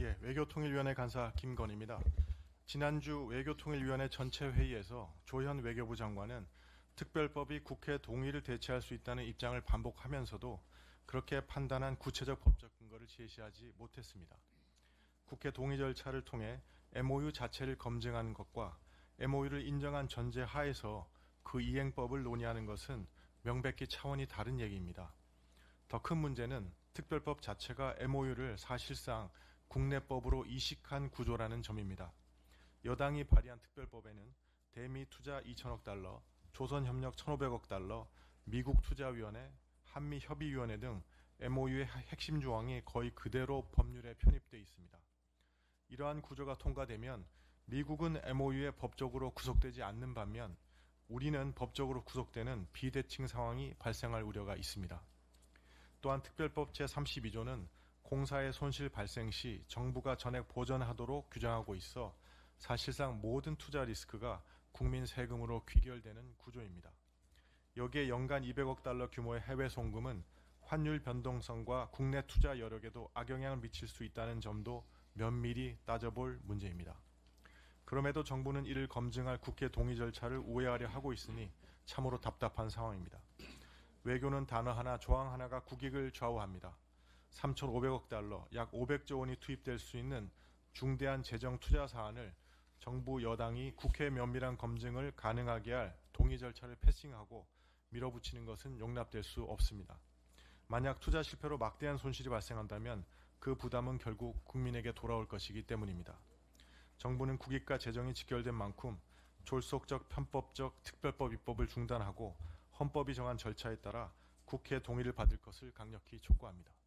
예, 외교통일위원회 간사 김건입니다. 지난주 외교통일위원회 전체 회의에서 조현 외교부 장관은 특별법이 국회 동의를 대체할 수 있다는 입장을 반복하면서도 그렇게 판단한 구체적 법적 근거를 제시하지 못했습니다. 국회 동의 절차를 통해 MOU 자체를 검증하는 것과 MOU를 인정한 전제 하에서 그 이행법을 논의하는 것은 명백히 차원이 다른 얘기입니다. 더 큰 문제는 특별법 자체가 MOU를 사실상 국내법으로 이식한 구조라는 점입니다. 여당이 발의한 특별법에는 대미 투자 2천억 달러, 조선협력 1,500억 달러, 미국 투자위원회, 한미협의위원회 등 MOU의 핵심 조항이 거의 그대로 법률에 편입돼 있습니다. 이러한 구조가 통과되면 미국은 MOU에 법적으로 구속되지 않는 반면 우리는 법적으로 구속되는 비대칭 상황이 발생할 우려가 있습니다. 또한 특별법 제32조는 공사의 손실 발생 시 정부가 전액 보전하도록 규정하고 있어 사실상 모든 투자 리스크가 국민 세금으로 귀결되는 구조입니다. 여기에 연간 200억 달러 규모의 해외 송금은 환율 변동성과 국내 투자 여력에도 악영향을 미칠 수 있다는 점도 면밀히 따져볼 문제입니다. 그럼에도 정부는 이를 검증할 국회 동의 절차를 우회하려 하고 있으니 참으로 답답한 상황입니다. 외교는 단어 하나, 조항 하나가 국익을 좌우합니다. 3,500억 달러, 약 500조 원이 투입될 수 있는 중대한 재정 투자 사안을 정부 여당이 국회 면밀한 검증을 가능하게 할 동의 절차를 패싱하고 밀어붙이는 것은 용납될 수 없습니다. 만약 투자 실패로 막대한 손실이 발생한다면 그 부담은 결국 국민에게 돌아올 것이기 때문입니다. 정부는 국익과 재정이 직결된 만큼 졸속적 편법적 특별법 입법을 중단하고 헌법이 정한 절차에 따라 국회 동의를 받을 것을 강력히 촉구합니다.